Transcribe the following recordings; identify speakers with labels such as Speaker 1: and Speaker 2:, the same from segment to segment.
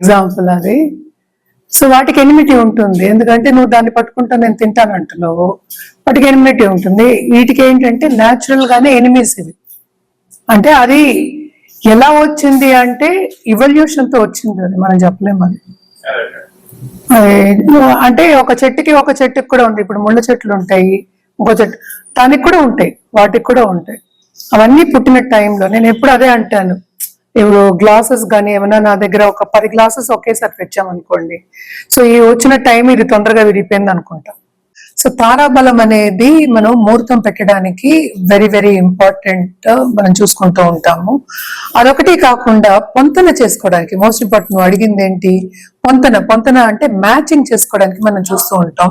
Speaker 1: Example అది. So వాటికి enmity ఉంటుంది. ఎందుకంటే నువ్వు దాన్ని పట్టుకుంటా నేను తింటాను అంటున్నావు. వాటికి ఎనిమిటీ ఉంటుంది. వీటికి ఏంటంటే న్యాచురల్ గానే ఎనిమీస్ ఇవి. అంటే అది ఎలా వచ్చింది అంటే ఇవల్యూషన్తో వచ్చింది అది. మనం చెప్పలేము అది. అది అంటే ఒక చెట్టుకి ఒక చెట్టుకి కూడా ఉంది. ఇప్పుడు ముళ్ళ చెట్లు ఉంటాయి. ఇంకో చెట్టు దానికి కూడా ఉంటాయి. వాటికి కూడా ఉంటాయి. అవన్నీ పుట్టిన టైంలో నేను ఎప్పుడు అదే అంటాను. ఇప్పుడు గ్లాసెస్ కానీ ఏమైనా నా దగ్గర ఒక పది గ్లాసెస్ ఒకేసారి తెచ్చామనుకోండి. సో ఈ వచ్చిన టైం ఇది తొందరగా విడిపోయింది అనుకుంటా. సో తారాబలం అనేది మనం ముహూర్తం పెట్టడానికి వెరీ వెరీ ఇంపార్టెంట్ మనం చూసుకుంటూ ఉంటాము. అదొకటి కాకుండా పొంతన చేసుకోవడానికి మోస్ట్ ఇంపార్టెంట్ అడిగింది ఏంటి పొంతన పొంతన అంటే మ్యాచింగ్ చేసుకోవడానికి మనం చూస్తూ ఉంటాం.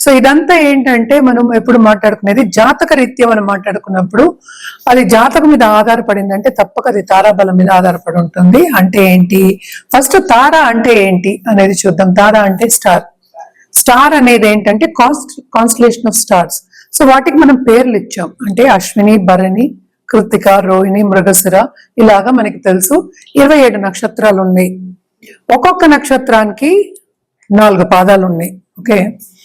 Speaker 1: సో ఇదంతా ఏంటంటే మనం ఎప్పుడు మాట్లాడుకునేది జాతక రీత్యా మనం మాట్లాడుకున్నప్పుడు అది జాతకం మీద ఆధారపడింది అంటే తప్పక అది తారాబలం మీద ఆధారపడి ఉంటుంది. అంటే ఏంటి? ఫస్ట్ తార అంటే ఏంటి అనేది చూద్దాం. తార అంటే స్టార్. స్టార్ అనేది ఏంటంటే const constellation of stars. So వాటికి మనం పేర్లు ఇచ్చాం. అంటే అశ్విని భరణి కృతిక రోహిణి మృగశిర ఇలాగా మనకి తెలుసు. ఇరవై ఏడు నక్షత్రాలు ఉన్నాయి ఒక్కొక్క నక్షత్రానికి నాలుగు పాదాలు ఉన్నాయి ఓకే?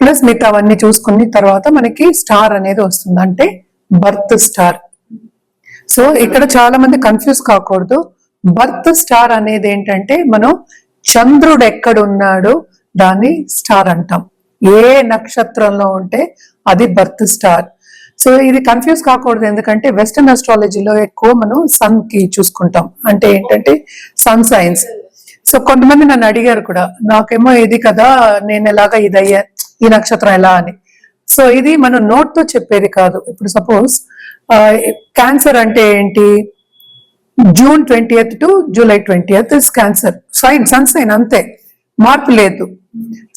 Speaker 1: ప్లస్ మిగతా అవన్నీ చూసుకుని తర్వాత మనకి స్టార్ అనేది వస్తుంది. అంటే బర్త్ స్టార్. సో ఇక్కడ చాలా మంది కన్ఫ్యూజ్ కాకూడదు. బర్త్ స్టార్ అనేది ఏంటంటే మనం చంద్రుడు ఎక్కడ ఉన్నాడో దాన్ని స్టార్ అంటాం. ఏ నక్షత్రంలో ఉంటే అది బర్త్ స్టార్. సో ఇది కన్ఫ్యూజ్ కాకూడదు. ఎందుకంటే వెస్టర్న్ అస్ట్రాలజీలో ఎక్కువ మనం సన్కి చూసుకుంటాం. అంటే ఏంటంటే సన్ సైన్స్ సో కొంతమంది నన్ను అడిగారు కూడా నాకేమో ఇది కదా నేను ఎలాగా ఇది అయ్యా ఈ నక్షత్రం ఎలా అని. సో ఇది మనం నోట్తో చెప్పేది కాదు. ఇప్పుడు సపోజ్ క్యాన్సర్ అంటే ఏంటి? June twenty two July twenty is cancer sign sun sign అంతే. మార్పు లేదు.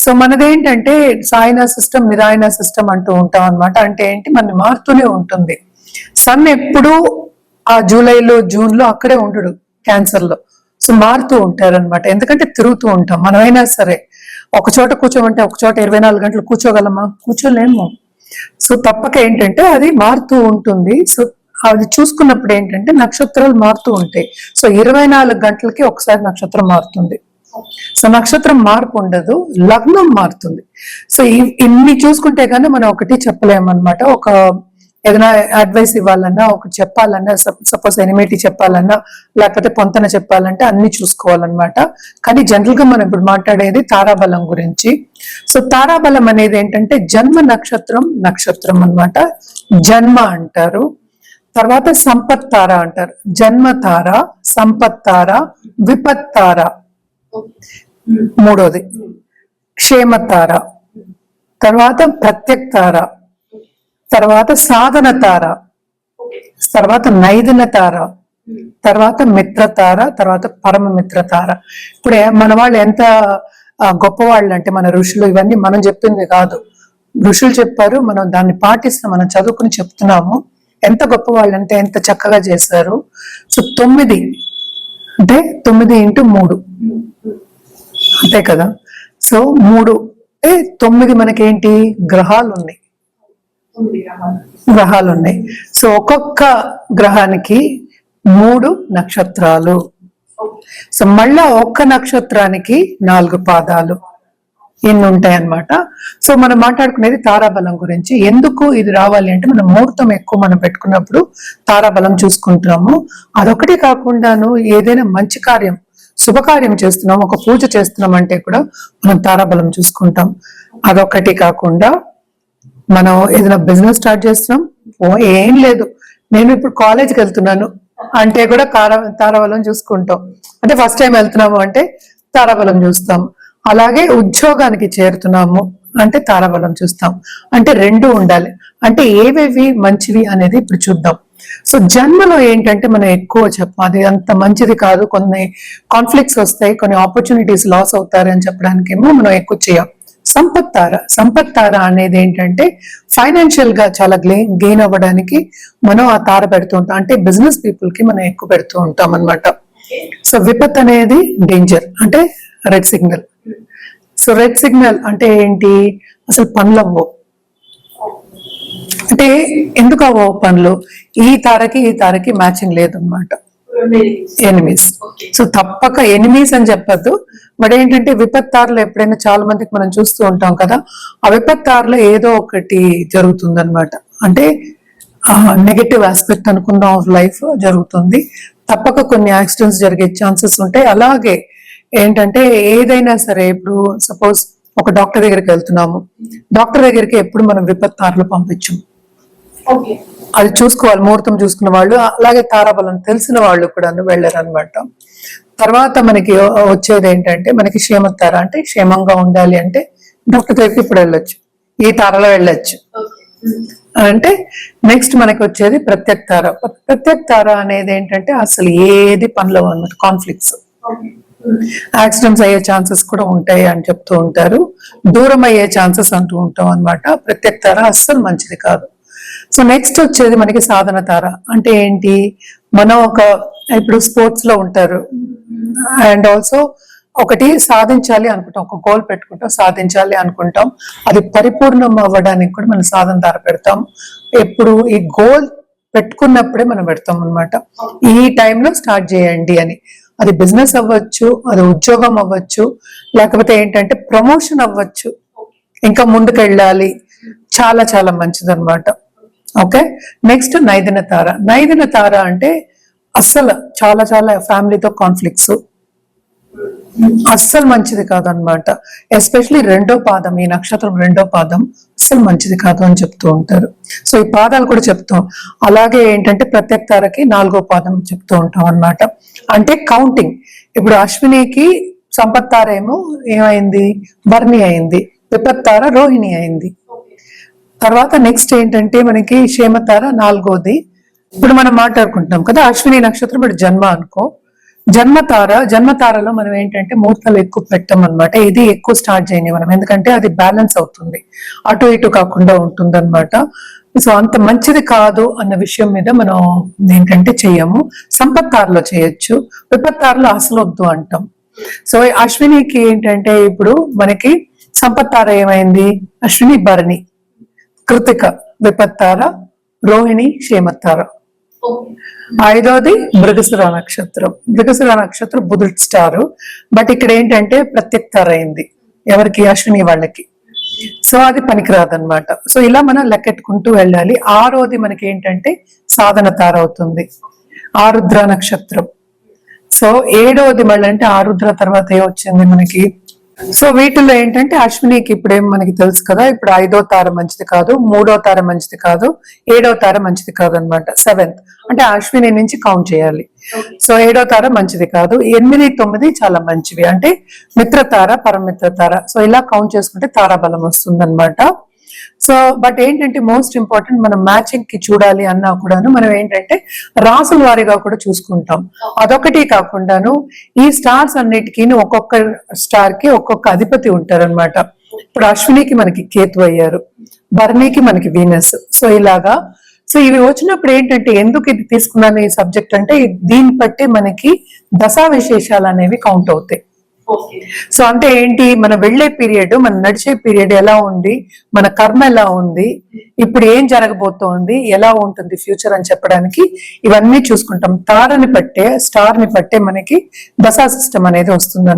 Speaker 1: సో మనదేంటంటే సాయన సిస్టమ్ నిరాయన సిస్టమ్ అంటూ ఉంటాం అన్నమాట. అంటే ఏంటి? మన మారుతూనే ఉంటుంది. సన్ ఎప్పుడూ ఆ జూలైలో జూన్లో అక్కడే ఉండడు క్యాన్సర్లో సో మారుతూ ఉంటారనమాట ఎందుకంటే తిరుగుతూ ఉంటాం. మనమైనా సరే. ఒక చోట కూర్చోమంటే ఒక చోట ఇరవై నాలుగు గంటలు కూర్చోగలమా? కూర్చోలేము. సో తప్పక ఏంటంటే అది మారుతూ ఉంటుంది. సో అది చూసుకున్నప్పుడు ఏంటంటే నక్షత్రాలు మారుతూ ఉంటాయి. సో ఇరవై నాలుగు గంటలకి ఒకసారి నక్షత్రం మారుతుంది. సో నక్షత్రం మార్పు ఉండదు లగ్నం మారుతుంది. సో ఇన్ని చూసుకుంటే కానీ మనం ఒకటి చెప్పలేమన్నమాట. ఒక ఏదైనా అడ్వైస్ ఇవ్వాలన్నా ఒకటి చెప్పాలన్నా సపోజ్ ఎనిమిటీ చెప్పాలన్నా లేకపోతే పొంతన చెప్పాలంటే అన్ని చూసుకోవాలన్నమాట. కానీ జనరల్గా మనం ఇప్పుడు మాట్లాడేది తారాబలం గురించి. సో తారాబలం అనేది ఏంటంటే జన్మ నక్షత్రం నక్షత్రం అన్నమాట. జన్మ అంటారు. తర్వాత సంపత్ తార అంటారు. జన్మ తార సంపత్ తార విపత్ తార. మూడోది. క్షేమ తార. తర్వాత ప్రత్యక్ తార. తర్వాత సాధన తార. తర్వాత నైదన తార. తర్వాత మిత్ర తార తర్వాత పరమ మిత్ర తార. ఇప్పుడు ఏ- మన వాళ్ళు ఎంత గొప్పవాళ్ళు అంటే మన ఋషులు ఇవన్నీ మనం చెప్పింది కాదు. ఋషులు చెప్పారు మనం దాన్ని పాటిస్తాం మనం చదువుకుని చెప్తున్నాము. ఎంత గొప్పవాళ్ళు అంటే ఎంత చక్కగా చేశారు. సో తొమ్మిది అంటే తొమ్మిది ఇంటూ మూడు. అంతే కదా? సో మూడు అంటే తొమ్మిది మనకేంటి? గ్రహాలు ఉన్నాయి గ్రహాలు ఉన్నాయి సో ఒక్కొక్క గ్రహానికి మూడు నక్షత్రాలు. సో మళ్ళా ఒక్క నక్షత్రానికి నాలుగు పాదాలు. ఇన్ని ఉంటాయి అన్నమాట సో మనం మాట్లాడుకునేది తారాబలం గురించి. ఎందుకు ఇది రావాలి అంటే మనం ముహూర్తం ఎక్కువ మనం పెట్టుకున్నప్పుడు తారాబలం చూసుకుంటున్నాము. అదొకటి కాకుండాను ఏదైనా మంచి కార్యం శుభకార్యం చేస్తున్నాం ఒక పూజ చేస్తున్నాం అంటే కూడా మనం తారాబలం చూసుకుంటాం. అదొకటి కాకుండా మనం ఏదైనా బిజినెస్ స్టార్ట్ చేస్తున్నాం? ఓ ఏం లేదు. నేను ఇప్పుడు కాలేజ్కి వెళ్తున్నాను. అంటే కూడా కార తారాబలం చూసుకుంటాం. అంటే ఫస్ట్ టైం వెళ్తున్నాము అంటే తారాబలం చూస్తాం. అలాగే ఉద్యోగానికి చేరుతున్నాము అంటే తారాబలం చూస్తాం. అంటే రెండు ఉండాలి. అంటే ఏవేవి మంచివి అనేది ఇప్పుడు చూద్దాం. సో జన్మలో ఏంటంటే మనం ఎక్కువ చెప్పాలి అది అంత మంచిది కాదు. కొన్ని కాన్ఫ్లిక్ట్స్ వస్తాయి. కొన్ని ఆపర్చునిటీస్ లాస్ అవుతారు అని చెప్పడానికేమో మనం ఎక్కువ చేయం. సంపత్ తార సంపత్ తార అనేది ఏంటంటే ఫైనాన్షియల్గా చాలా గెయిన్ అవ్వడానికి మనం ఆ తార పెడుతూ ఉంటాం. అంటే బిజినెస్ పీపుల్కి మనం ఎక్కువ పెడుతూ ఉంటాం అన్నమాట. సో విపత్ అనేది డేంజర్ అంటే red signal so red signal అంటే ఏంటి? అసలు పనులు అంటే ఎందుకు అవ్వవు పనులు? ఈ తారకి ఈ తారకి మ్యాచింగ్ లేదన్నమాట. ఎనిమీస్. సో తప్పక ఎనిమీస్ అని చెప్పొద్దు. బట్ ఏంటంటే విపత్తారులు ఎప్పుడైనా చాలా మందికి మనం చూస్తూ ఉంటాం కదా ఆ విపత్తారులో ఏదో ఒకటి జరుగుతుంది అనమాట అంటే నెగటివ్ ఆస్పెక్ట్ అనుకున్న ఆఫ్ లైఫ్ జరుగుతుంది. తప్పక కొన్ని యాక్సిడెంట్స్ జరిగే ఛాన్సెస్ ఉంటాయి. అలాగే ఏంటంటే ఏదైనా సరే ఇప్పుడు సపోజ్ ఒక డాక్టర్ దగ్గరికి వెళ్తున్నాము. డాక్టర్ దగ్గరికి ఎప్పుడు మనం విపత్తారులు పంపించం
Speaker 2: ఓకే.
Speaker 1: అది చూసుకోవాలి ముహూర్తం చూసుకున్న వాళ్ళు అలాగే తారాబలం తెలిసిన వాళ్ళు కూడా వెళ్ళారు అనమాట తర్వాత మనకి వచ్చేది ఏంటంటే మనకి క్షేమతార అంటే క్షేమంగా ఉండాలి అంటే డాక్టర్ దగ్గరికి ఇప్పుడు వెళ్ళొచ్చు. ఈ తారలో వెళ్ళొచ్చు. అంటే నెక్స్ట్ మనకి వచ్చేది ప్రత్యక్ తార. ప్రత్యక్ తార అనేది ఏంటంటే అసలు ఏది పనిలో అనమాట కాన్ఫ్లిక్ట్స్ యాక్సిడెంట్స్ అయ్యే ఛాన్సెస్ కూడా ఉంటాయి అని చెప్తూ ఉంటారు. దూరం అయ్యే ఛాన్సెస్ అంటూ ఉంటాం అనమాట ప్రత్యేక తార అస్సలు మంచిది కాదు. సో నెక్స్ట్ వచ్చేది మనకి సాధన తార. అంటే ఏంటి? మనం ఒక ఇప్పుడు స్పోర్ట్స్లో ఉంటారు. అండ్ ఆల్సో ఒకటి సాధించాలి అనుకుంటాం. ఒక గోల్ పెట్టుకుంటాం సాధించాలి అనుకుంటాం. అది పరిపూర్ణం అవ్వడానికి కూడా మనం సాధన తార పెడతాం. ఎప్పుడు ఈ గోల్ పెట్టుకున్నప్పుడే మనం పెడతాం అన్నమాట. ఈ టైంలో స్టార్ట్ చేయండి అని. అది బిజినెస్ అవ్వచ్చు అది ఉద్యోగం అవ్వచ్చు లేకపోతే ఏంటంటే ప్రమోషన్ అవ్వచ్చు. ఇంకా ముందుకు వెళ్ళాలి చాలా చాలా మంచిదన్నమాట. ఓకే? నెక్స్ట్ నైదిన తార. నైదిన తార అంటే అస్సలు చాలా చాలా ఫ్యామిలీతో కాన్ఫ్లిక్ట్స్. అస్సలు మంచిది కాదనమాట. ఎస్పెషలీ రెండో పాదం ఈ నక్షత్రం రెండో పాదం అస్సలు మంచిది కాదు అని చెప్తూ ఉంటారు. సో ఈ పాదాలు కూడా చెప్తాం అలాగే ఏంటంటే ప్రత్యేక తారకి నాలుగో పాదం చెప్తూ ఉంటాం అన్నమాట. అంటే కౌంటింగ్ ఇప్పుడు అశ్వినికి సంపత్తార ఏమో ఏమైంది? బర్ణి అయింది. విపత్తార రోహిణి అయింది. తర్వాత నెక్స్ట్ ఏంటంటే మనకి క్షేమతార నాలుగోది. ఇప్పుడు మనం మాట్లాడుకుంటున్నాం కదా అశ్విని నక్షత్రం ఇప్పుడు జన్మ అనుకో. జన్మతార జన్మతారలో మనం ఏంటంటే ముహూర్తాలు ఎక్కువ పెట్టం అనమాట ఇది ఎక్కువ స్టార్ట్ చేయండి మనం ఎందుకంటే అది బ్యాలెన్స్ అవుతుంది. అటు ఇటు కాకుండా ఉంటుంది అనమాట సో అంత మంచిది కాదు అన్న విషయం మీద మనం ఏంటంటే చెయ్యము సంపత్తారలో చేయొచ్చు విపత్తారలో అసలు వద్దు అంటాం. సో అశ్వినికి ఏంటంటే ఇప్పుడు మనకి సంపత్తార ఏమైంది? అశ్విని భరణి. కృతిక విపత్తార రోహిణి క్షేమతార
Speaker 2: ఓకే.
Speaker 1: ఐదోది మృగశిర నక్షత్రం. మృగశిర నక్షత్రం బుధుడు స్టార్. బట్ ఇక్కడ ఏంటంటే ప్రత్యక్తార అయింది ఎవరికి? అశ్విని వాళ్ళకి. సో అది పనికిరాదన్నమాట. సో ఇలా మనం లెక్కెట్టుకుంటూ వెళ్ళాలి. ఆరోది మనకి ఏంటంటే సాధన తార అవుతుంది. ఆరుద్ర నక్షత్రం. సో ఏడవది మళ్ళీ అంటే ఆరుద్ర తర్వాత ఏ వచ్చింది మనకి? సో వీటిల్లో ఏంటంటే అశ్వినికి ఇప్పుడేం మనకి తెలుసు కదా ఇప్పుడు ఐదో తార మంచిది కాదు మూడో తార మంచిది కాదు ఏడో తార మంచిది కాదు అనమాట సెవెంత్. అంటే అశ్విని నుంచి కౌంట్ చేయాలి. సో ఏడో తార మంచిది కాదు ఎనిమిది తొమ్మిది చాలా మంచివి. అంటే మిత్రతార పరమిత్ర తార సో ఇలా కౌంట్ చేసుకుంటే తారాబలం వస్తుంది సో బట్ ఏంటంటే మోస్ట్ ఇంపార్టెంట్ మనం మ్యాచింగ్కి చూడాలి అన్నా కూడాను మనం ఏంటంటే రాసుల వారిగా కూడా చూసుకుంటాం. అదొకటి కాకుండాను ఈ స్టార్స్ అన్నిటికీ ఒక్కొక్క స్టార్కి ఒక్కొక్క అధిపతి ఉంటారన్నమాట. ఇప్పుడు అశ్వినికి మనకి కేతు అయ్యారు. భరణికి మనకి వీనస్. సో ఇలాగా. సో ఇవి వచ్చినప్పుడు ఏంటంటే ఎందుకు ఇది తీసుకున్నాను ఈ సబ్జెక్ట్ అంటే దీన్ని బట్టి మనకి దశా విశేషాలు అనేవి కౌంట్ అవుతాయి. సో అంటే ఏంటి? మన వెళ్ళే పీరియడ్ మన నడిచే పీరియడ్ ఎలా ఉంది? మన కర్మ ఎలా ఉంది? ఇప్పుడు ఏం జరగబోతోంది? ఎలా ఉంటుంది ఫ్యూచర్ అని చెప్పడానికి ఇవన్నీ చూసుకుంటాం. తారని పట్టే స్టార్ని పట్టే మనకి దశా సిస్టమ్ అనేది వస్తుంది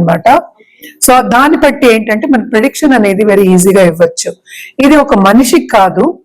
Speaker 1: సో దాన్ని బట్టి ఏంటంటే మన ప్రిడిక్షన్ అనేది వెరీ ఈజీగా ఇవ్వచ్చు. ఇది ఒక మనిషికి కాదు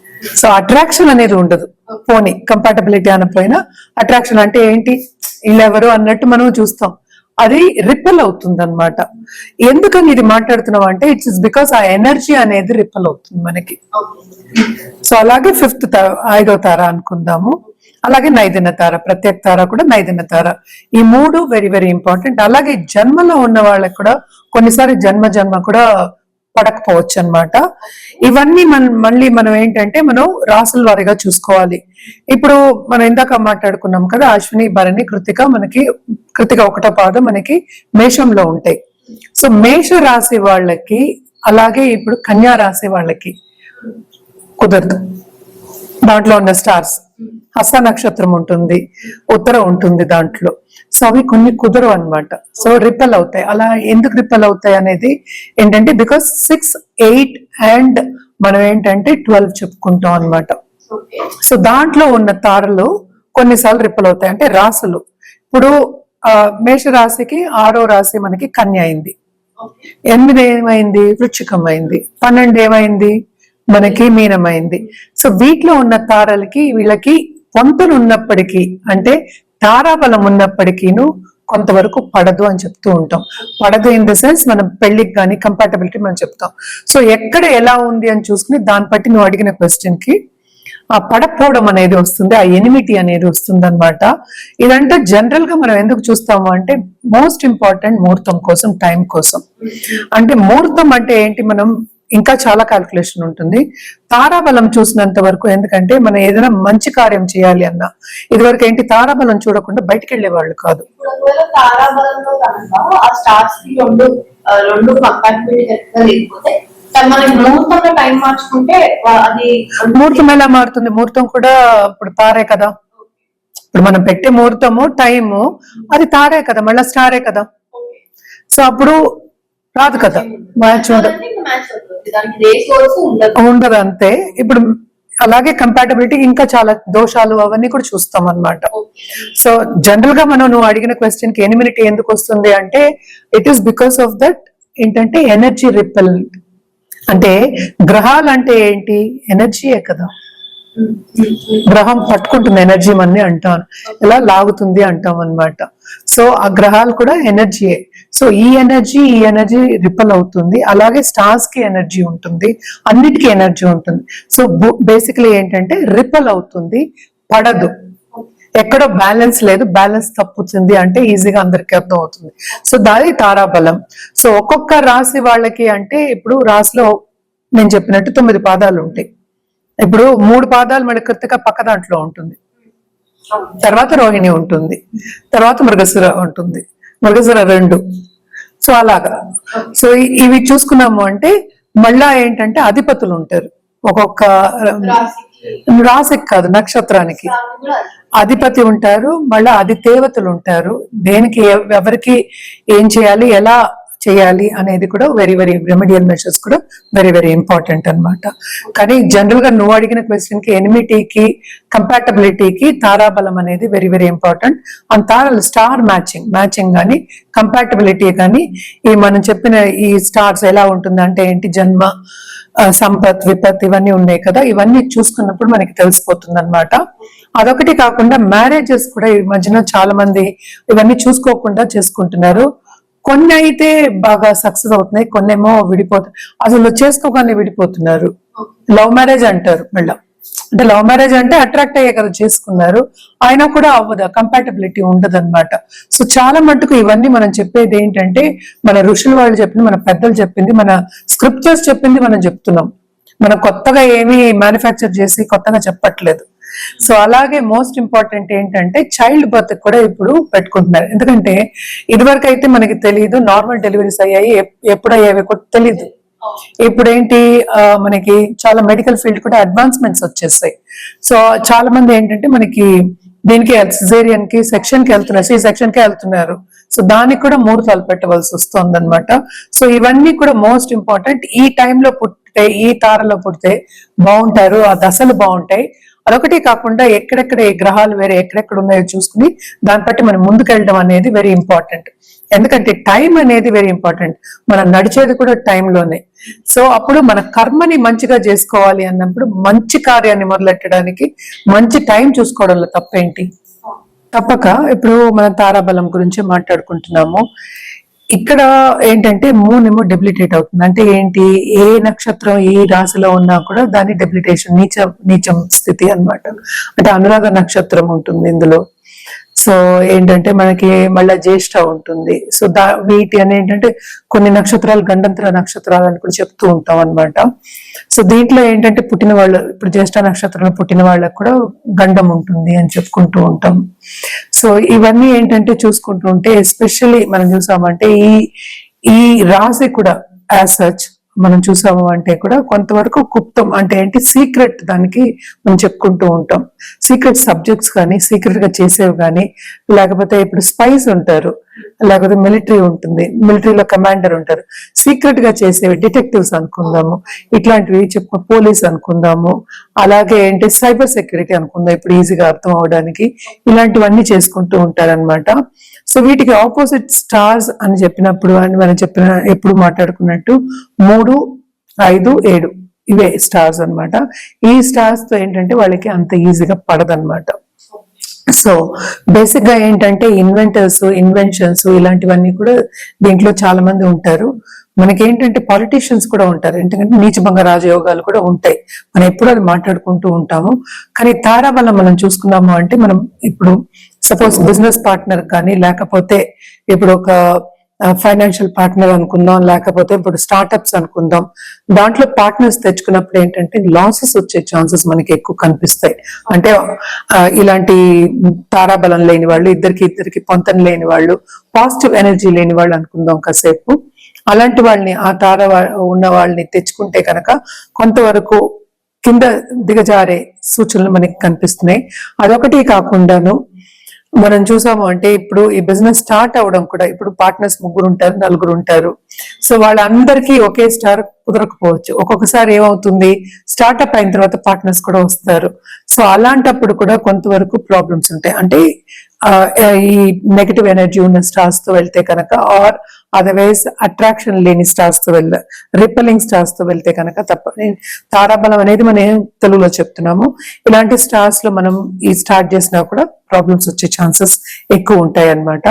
Speaker 1: సో అట్రాక్షన్ అనేది ఉండదు. పోనీ కంపాటబిలిటీ అనపోయినా అట్రాక్షన్ అంటే ఏంటి? వీళ్ళెవరు అన్నట్టు మనం చూస్తాం. అది రిపెల్ అవుతుంది అనమాట ఎందుకని ఇది మాట్లాడుతున్నాం అంటే ఇట్స్ ఇస్ బికాస్ ఆ ఎనర్జీ అనేది రిపెల్ అవుతుంది మనకి. సో అలాగే ఫిఫ్త్ ఐదో తార అనుకుందాము. అలాగే నైదిన తార ప్రత్యేక తార కూడా నైదిన తార. ఈ మూడు వెరీ వెరీ ఇంపార్టెంట్ అలాగే జన్మలో ఉన్న వాళ్ళకి కూడా కొన్నిసారి జన్మ జన్మ కూడా పడకపోవచ్చు అన్నమాట ఇవన్నీ మన మళ్ళీ మనం ఏంటంటే మనం రాసుల వారిగా చూసుకోవాలి. ఇప్పుడు మనం ఇందాక మాట్లాడుకున్నాం కదా అశ్విని భరణి కృతిక మనకి కృతిక ఒకటో పాదం మనకి మేషంలో ఉంటాయి. సో మేష రాశి వాళ్ళకి అలాగే ఇప్పుడు కన్యా రాశి వాళ్ళకి కుదరదు. దాంట్లో ఉన్న స్టార్స్. హస్త నక్షత్రం ఉంటుంది ఉత్తర ఉంటుంది దాంట్లో. సో అవి కొన్ని కుదరవు అన్నమాట. సో రిపెల్ అవుతాయి. అలా ఎందుకు రిపెల్ అవుతాయి అనేది ఏంటంటే బికాస్ సిక్స్ ఎయిట్ అండ్ మనం ఏంటంటే ట్వెల్వ్ చెప్పుకుంటాం అన్నమాట.
Speaker 2: ఓకే.
Speaker 1: సో దాంట్లో ఉన్న తారలు కొన్నిసార్లు రిప్పల్ అవుతాయి. అంటే రాసులు ఇప్పుడు ఆ, మేష రాశికి ఆరో రాశి మనకి కన్య అయింది. ఎనిమిది ఏమైంది? వృచ్చికం అయింది. పన్నెండు ఏమైంది? మనకి మీనమైంది. సో వీటిలో ఉన్న తారలకి వీళ్ళకి పొంతలు ఉన్నప్పటికీ అంటే తారాబలం ఉన్నప్పటికీను కొంతవరకు పడదు అని చెప్తూ ఉంటాం. పడదు ఇన్ ద సెన్స్ మనం పెళ్ళికి కానీ కంపాటబిలిటీ మనం చెప్తాం. సో ఎక్కడ ఎలా ఉంది అని చూసుకుని దాన్ని బట్టి నువ్వు అడిగిన క్వశ్చన్కి ఆ పడకపోవడం అనేది వస్తుంది ఆ ఎనిమిటీ అనేది వస్తుంది అనమాట ఇదంటే జనరల్గా మనం ఎందుకు చూస్తాము అంటే మోస్ట్ ఇంపార్టెంట్ ముహూర్తం కోసం టైం కోసం. అంటే ముహూర్తం అంటే ఏంటి? మనం ఇంకా చాలా క్యాల్కులేషన్ ఉంటుంది. తారాబలం చూసినంత వరకు ఎందుకంటే మనం ఏదైనా మంచి కార్యం చేయాలి అన్నా ఇదివరకు ఏంటి తారాబలం చూడకుండా బయటికి వెళ్ళే వాళ్ళు కాదు ముహూర్తం ఎలా మారుతుంది? ముహూర్తం కూడా ఇప్పుడు తారే కదా. ఇప్పుడు మనం పెట్టే ముహూర్తము టైము అది తారే కదా మళ్ళీ స్టారే కదా. సో అప్పుడు రాదు కదా. మ్యాచ్ ఉండదు.
Speaker 2: ఉండదు.
Speaker 1: అంతే. ఇప్పుడు అలాగే కంపాటబిలిటీ ఇంకా చాలా దోషాలు అవన్నీ కూడా చూస్తాం అన్నమాట. సో జనరల్గా మనం నువ్వు అడిగిన క్వశ్చన్కి ఎనిమినిటీ ఎందుకు వస్తుంది అంటే it is because of that ఏంటంటే ఎనర్జీ రిపెల్ అంటే గ్రహాలు అంటే ఏంటి? ఎనర్జీయే కదా. గ్రహం పట్టుకుంటుంది ఎనర్జీ మన్ని అంటాం ఇలా లాగుతుంది అంటాం అన్నమాట. సో ఆ గ్రహాలు కూడా ఎనర్జీయే సో ఈ ఎనర్జీ ఈ ఎనర్జీ రిపల్ అవుతుంది. అలాగే స్టార్స్కి ఎనర్జీ ఉంటుంది. అన్నిటికీ ఎనర్జీ ఉంటుంది. సో బేసికలీ ఏంటంటే రిపల్ అవుతుంది. పడదు. ఎక్కడో బ్యాలెన్స్ లేదు. బ్యాలెన్స్ తప్పుతుంది అంటే ఈజీగా అందరికీ అర్థం అవుతుంది సో దాని తారాబలం. సో ఒక్కొక్క రాశి వాళ్ళకి అంటే ఇప్పుడు రాశిలో నేను చెప్పినట్టు తొమ్మిది పాదాలు ఉంటాయి. ఇప్పుడు మూడు పాదాలు మన కృతిక పక్క దాంట్లో ఉంటుంది. తర్వాత రోహిణి ఉంటుంది తర్వాత మృగశిర ఉంటుంది మృగశిర రెండు. సో అలాగా. సో ఇవి చూసుకున్నాము అంటే మళ్ళా ఏంటంటే అధిపతులు ఉంటారు. ఒక్కొక్క
Speaker 2: రాశికి.
Speaker 1: కాదు నక్షత్రానికి. అధిపతి ఉంటారు మళ్ళీ అధి దేవతలు ఉంటారు. దేనికి ఎవ- ఎవరికి ఏం చేయాలి ఎలా చేయాలి అనేది కూడా వెరీ వెరీ రెమెడియల్ మెషర్స్ కూడా వెరీ వెరీ ఇంపార్టెంట్ అన్నమాట. కానీ జనరల్గా నువ్వు అడిగిన క్వశ్చన్కి ఎనిమిటీకి కంపాటబిలిటీకి తారాబలం అనేది వెరీ వెరీ ఇంపార్టెంట్ అండ్ తారాలు స్టార్ మ్యాచింగ్ మ్యాచింగ్ కానీ కంపాటబిలిటీ కానీ ఈ మనం చెప్పిన ఈ స్టార్స్ ఎలా ఉంటుంది అంటే ఏంటి? జన్మ సంపత్ విపత్ ఇవన్నీ ఉన్నాయి కదా. ఇవన్నీ చూసుకున్నప్పుడు మనకి తెలిసిపోతుంది అనమాట అదొకటి కాకుండా మ్యారేజెస్ కూడా ఈ మధ్యన చాలా మంది ఇవన్నీ చూసుకోకుండా చేసుకుంటున్నారు. కొన్ని అయితే బాగా సక్సెస్ అవుతున్నాయి కొన్ని ఏమో విడిపోతాయి అసలు చేసుకోగానే విడిపోతున్నారు. లవ్ మ్యారేజ్ అంటారు మళ్ళీ. అంటే లవ్ మ్యారేజ్ అంటే అట్రాక్ట్ అయ్యే కదా చేసుకున్నారు అయినా కూడా అవ్వదు కంపాటబిలిటీ ఉండదు అనమాట సో చాలా మటుకు ఇవన్నీ మనం చెప్పేది ఏంటంటే మన ఋషులు వాళ్ళు చెప్పింది మన పెద్దలు చెప్పింది మన స్క్రిప్చర్స్ చెప్పింది మనం చెప్తున్నాం. మనం కొత్తగా ఏమీ మ్యానుఫ్యాక్చర్ చేసి కొత్తగా చెప్పట్లేదు. సో అలాగే మోస్ట్ ఇంపార్టెంట్ ఏంటంటే చైల్డ్ బర్త్ కూడా ఇప్పుడు పెట్టుకుంటున్నారు. ఎందుకంటే ఇదివరకు అయితే మనకి తెలియదు నార్మల్ డెలివరీస్ అయ్యాయి ఎప్- ఎప్పుడు అయ్యాయి కూడా తెలియదు ఇప్పుడు ఏంటి మనకి చాలా మెడికల్ ఫీల్డ్ కూడా అడ్వాన్స్మెంట్స్ వచ్చేసాయి సో చాలా మంది ఏంటంటే మనకి దీనికి సిజేరియన్కి సెక్షన్కి వెళ్తున్నారు. సి సెక్షన్కి వెళ్తున్నారు. సో దానికి కూడా మూడు తల పెట్టవలసి వస్తుంది అనమాట సో ఇవన్నీ కూడా మోస్ట్ ఇంపార్టెంట్. ఈ టైంలో పుట్టితే ఈ తారలో పుడితే బాగుంటారు ఆ దశలు బాగుంటాయి. అదొకటి కాకుండా ఎక్కడెక్కడ ఏ గ్రహాలు వేరే ఎక్కడెక్కడ ఉన్నాయో చూసుకుని దాన్ని బట్టి మనం ముందుకెళ్ళడం అనేది వెరీ ఇంపార్టెంట్ ఎందుకంటే టైం అనేది వెరీ ఇంపార్టెంట్ మనం నడిచేది కూడా టైంలోనే సో అప్పుడు మన కర్మని మంచిగా చేసుకోవాలి అన్నప్పుడు మంచి కార్యాన్ని మొదలెట్టడానికి మంచి టైం చూసుకోవడంలో తప్పేంటి? తప్పక. ఇప్పుడు మనం తారాబలం గురించి మాట్లాడుకుంటున్నాము. ఇక్కడ ఏంటంటే మూన్ ఏమో డెబిలిటేట్ అవుతుంది. అంటే ఏంటి? ఏ నక్షత్రం ఏ రాశిలో ఉన్నా కూడా దాని డెబిలిటేషన్ నీచ నీచం స్థితి అన్నమాట. అంటే అనురాధ నక్షత్రం ఉంటుంది ఇందులో. సో ఏంటంటే మనకి మళ్ళీ జ్యేష్ఠ ఉంటుంది. సో దా వీటి అని ఏంటంటే కొన్ని నక్షత్రాలు గండంతర నక్షత్రాలు అని కూడా చెప్తూ ఉంటాం అన్నమాట. సో దీంట్లో ఏంటంటే పుట్టిన వాళ్ళు ఇప్పుడు జ్యేష్ఠ నక్షత్రంలో పుట్టిన వాళ్ళకు కూడా గండం ఉంటుంది అని చెప్పుకుంటూ ఉంటాం. సో ఇవన్నీ ఏంటంటే చూసుకుంటూ ఉంటే ఎస్పెషల్లీ మనం చూసామంటే ఈ ఈ రాశి కూడా యాజ్ సచ్ మనం చూసాము అంటే కూడా కొంతవరకు గుప్తం అంటే ఏంటి? సీక్రెట్ దానికి మనం చెప్పుకుంటూ ఉంటాం. సీక్రెట్ సబ్జెక్ట్స్ కానీ సీక్రెట్గా చేసేవి కానీ లేకపోతే ఇప్పుడు స్పైస్ ఉంటారు లేకపోతే మిలిటరీ ఉంటుంది మిలిటరీలో కమాండర్ ఉంటారు. సీక్రెట్గా చేసేవి డిటెక్టివ్స్ అనుకుందాము ఇట్లాంటివి చెప్పు పోలీస్ అనుకుందాము అలాగే ఏంటి? సైబర్ సెక్యూరిటీ అనుకుందాం ఇప్పుడు ఈజీగా అర్థం అవడానికి ఇలాంటివన్నీ చేసుకుంటూ ఉంటారన్నమాట. సో వీటికి ఆపోజిట్ స్టార్స్ అని చెప్పినప్పుడు అని మనం చెప్పిన ఎప్పుడు మాట్లాడుకున్నట్టు మూడు ఐదు ఏడు ఇవే స్టార్స్ అన్నమాట. ఈ స్టార్స్తో ఏంటంటే వాళ్ళకి అంత ఈజీగా పడదన్నమాట. సో బేసిక్గా ఏంటంటే ఇన్వెంటర్స్ ఇన్వెన్షన్స్ ఇలాంటివన్నీ కూడా దీంట్లో చాలా మంది ఉంటారు. మనకి ఏంటంటే పాలిటీషియన్స్ కూడా ఉంటారు. ఎందుకంటే నీచభంగ రాజయోగాలు కూడా ఉంటాయి. మనం ఎప్పుడు అది మాట్లాడుకుంటూ ఉంటాము. కానీ తారాబలం మనం చూసుకున్నాము అంటే మనం ఇప్పుడు సపోజ్ బిజినెస్ పార్ట్నర్ కానీ లేకపోతే ఇప్పుడు ఒక ఫైనాన్షియల్ పార్ట్నర్ అనుకుందాం లేకపోతే ఇప్పుడు స్టార్టప్స్ అనుకుందాం. దాంట్లో పార్ట్నర్స్ తెచ్చుకున్నప్పుడు ఏంటంటే లాసెస్ వచ్చే ఛాన్సెస్ మనకి ఎక్కువ కనిపిస్తాయి. అంటే ఇలాంటి తారాబలం లేని వాళ్ళు ఇద్దరికి ఇద్దరికి పొంతన లేని వాళ్ళు పాజిటివ్ ఎనర్జీ లేని వాళ్ళు అనుకుందాం కాసేపు. అలాంటి వాళ్ళని ఆ తార ఉన్న వాళ్ళని తెచ్చుకుంటే కనుక కొంతవరకు కింద దిగజారే సూచనలు మనకి కనిపిస్తున్నాయి. అదొకటి కాకుండాను మనం చూసాము అంటే ఇప్పుడు ఈ బిజినెస్ స్టార్ట్ అవడం కూడా ఇప్పుడు పార్ట్నర్స్ ముగ్గురు ఉంటారు నలుగురు ఉంటారు సో వాళ్ళందరికీ ఒకే స్టార్ కుదరకపోవచ్చు. ఒక్కొక్కసారి ఏమవుతుంది? స్టార్ట్అప్ అయిన తర్వాత పార్ట్నర్స్ కూడా వస్తారు. సో అలాంటప్పుడు కూడా కొంతవరకు ప్రాబ్లమ్స్ ఉంటాయి. అంటే ఈ నెగటివ్ ఎనర్జీ ఉన్న స్టార్స్తో వెళ్తే కనుక ఆర్ అదర్వైజ్ అట్రాక్షన్ లేని స్టార్స్తో వెళ్ళ రిపెల్లింగ్ స్టార్స్తో వెళ్తే కనుక తప్ప తారాబలం అనేది మనం తెలుగులో చెప్తున్నాము. ఇలాంటి స్టార్స్లో మనం ఈ స్టార్ట్ చేసినా కూడా ప్రాబ్లమ్స్ వచ్చే ఛాన్సెస్ ఎక్కువ ఉంటాయి అన్నమాట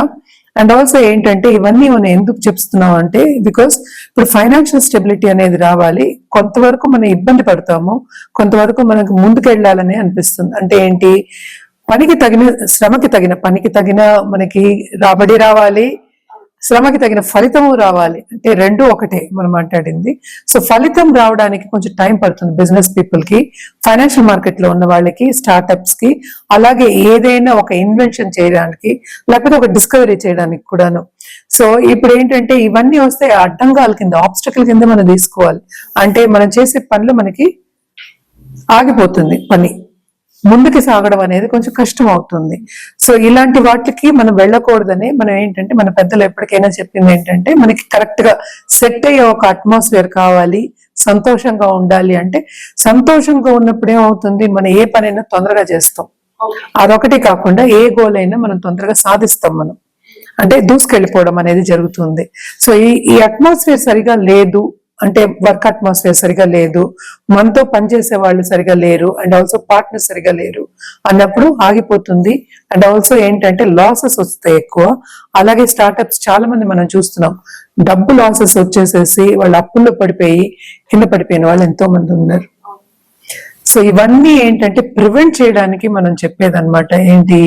Speaker 1: అండ్ ఆల్సో ఏంటంటే ఇవన్నీ మనం ఎందుకు చెప్తున్నాం అంటే బికాస్ ఇప్పుడు ఫైనాన్షియల్ స్టెబిలిటీ అనేది రావాలి. కొంతవరకు మనం ఇబ్బంది పడతాము. కొంతవరకు మనకు ముందుకెళ్ళాలని అనిపిస్తుంది. అంటే ఏంటి? పనికి తగిన శ్రమకి తగిన పనికి తగిన మనకి రాబడి రావాలి. శ్రమకి తగిన ఫలితము రావాలి. అంటే రెండు ఒకటే మనం మాట్లాడింది. సో ఫలితం రావడానికి కొంచెం టైం పడుతుంది బిజినెస్ పీపుల్కి ఫైనాన్షియల్ మార్కెట్లో ఉన్న వాళ్ళకి స్టార్టప్స్కి అలాగే ఏదైనా ఒక ఇన్వెన్షన్ చేయడానికి లేకపోతే ఒక డిస్కవరీ చేయడానికి కూడాను. సో ఇప్పుడు ఏంటంటే ఇవన్నీ వస్తే అడ్డంగాల కింద ఆబ్స్టకల్ కింద మనం తీసుకోవాలి. అంటే మనం చేసే పనులు మనకి ఆగిపోతుంది పని. ముందుకు సాగడం అనేది కొంచెం కష్టం అవుతుంది సో ఇలాంటి వాటికి మనం వెళ్ళకూడదని మనం ఏంటంటే మన పెద్దలు ఎప్పటికైనా చెప్పింది ఏంటంటే మనకి కరెక్ట్గా సెట్ అయ్యే ఒక అట్మాస్ఫియర్ కావాలి సంతోషంగా ఉండాలి అంటే సంతోషంగా ఉన్నప్పుడు ఏమవుతుంది? మనం ఏ పనైనా తొందరగా చేస్తాం. అదొకటి కాకుండా ఏ గోల్ అయినా మనం తొందరగా సాధిస్తాం మనం. అంటే దూసుకెళ్ళిపోవడం అనేది జరుగుతుంది. సో ఈ ఈ అట్మాస్ఫియర్ సరిగా లేదు అంటే వర్క్ అట్మాస్ఫియర్ సరిగా లేదు మనతో పనిచేసే వాళ్ళు సరిగా లేరు అండ్ ఆల్సో పార్ట్నర్ సరిగా లేరు అన్నప్పుడు ఆగిపోతుంది. అండ్ ఆల్సో ఏంటంటే లాసెస్ వస్తాయి ఎక్కువ. అలాగే స్టార్టప్స్ చాలా మంది మనం చూస్తున్నాం డబ్బు లాసెస్ వచ్చేసేసి వాళ్ళు అప్పుల్లో పడిపోయి కింద పడిపోయిన వాళ్ళు ఎంతో మంది ఉన్నారు. సో ఇవన్నీ ఏంటంటే ప్రివెంట్ చేయడానికి మనం చెప్పేదన్నమాట. ఏంటి?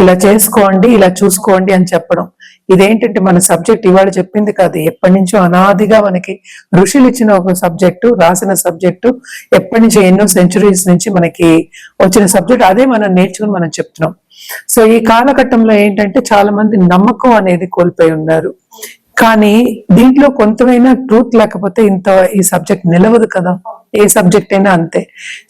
Speaker 1: ఇలా చేసుకోండి ఇలా చూసుకోండి అని చెప్పడం. ఇదేంటంటే మన సబ్జెక్ట్ ఇవాళ చెప్పింది కాదు. ఎప్పటి నుంచో అనాదిగా మనకి ఋషులు ఇచ్చిన ఒక సబ్జెక్టు రాసిన సబ్జెక్టు ఎప్పటి నుంచో ఎన్నో సెంచురీస్ నుంచి మనకి వచ్చిన సబ్జెక్ట్ అదే మనం నేర్చుకుని మనం చెప్తున్నాం. సో ఈ కాలఘట్టంలో ఏంటంటే చాలా మంది నమ్మకం అనేది కోల్పోయి ఉన్నారు. కానీ దీంట్లో కొంతమైనా ట్రూత్ లేకపోతే ఇంత ఈ సబ్జెక్ట్ నిలవదు కదా. ఏ సబ్జెక్ట్ అయినా అంతే.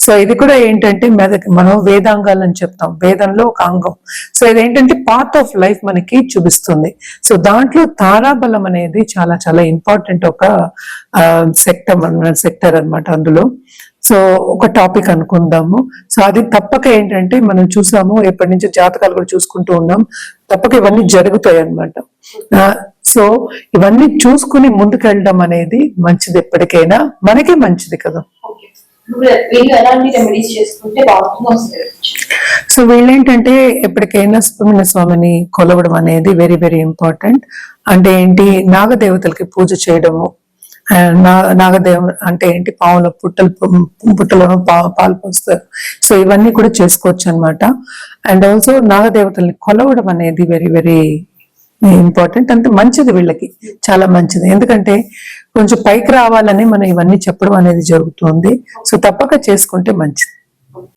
Speaker 1: సో ఇది కూడా ఏంటంటే మెదక్ మనం వేదాంగాలు అని చెప్తాం. వేదంలో ఒక అంగం. సో ఇది ఏంటంటే పార్ట్ ఆఫ్ లైఫ్ మనకి చూపిస్తుంది. సో దాంట్లో తారాబలం అనేది చాలా చాలా ఇంపార్టెంట్ ఒక సెక్టర్ సెక్టర్ అన్నమాట అందులో. సో ఒక టాపిక్ అనుకుందాము. సో అది తప్పక ఏంటంటే మనం చూసాము ఎప్పటి నుంచో జాతకాలు కూడా చూసుకుంటూ ఉన్నాం. తప్పక ఇవన్నీ జరుగుతాయి అన్నమాట సో ఇవన్నీ చూసుకుని ముందుకెళ్ళడం అనేది మంచిది ఎప్పటికైనా. మనకే మంచిది కదా. సో వీళ్ళేంటంటే ఎప్పటికైనా సుబ్రహ్మణ్య స్వామిని కొలవడం అనేది వెరీ వెరీ ఇంపార్టెంట్ అంటే ఏంటి? నాగదేవతలకి పూజ చేయడము. నాగదేవ అంటే ఏంటి? పావుల పుట్టలు పుట్టలను పాలు పోస్తారు. సో ఇవన్నీ కూడా చేసుకోవచ్చు అన్నమాట అండ్ ఆల్సో నాగదేవతల్ని కొలవడం అనేది వెరీ వెరీ ఇంపార్టెంట్ అంటే మంచిది వీళ్ళకి చాలా మంచిది. ఎందుకంటే కొంచెం పైకి రావాలని మనం ఇవన్నీ చెప్పడం అనేది జరుగుతుంది. సో తప్పక చేసుకుంటే మంచిది.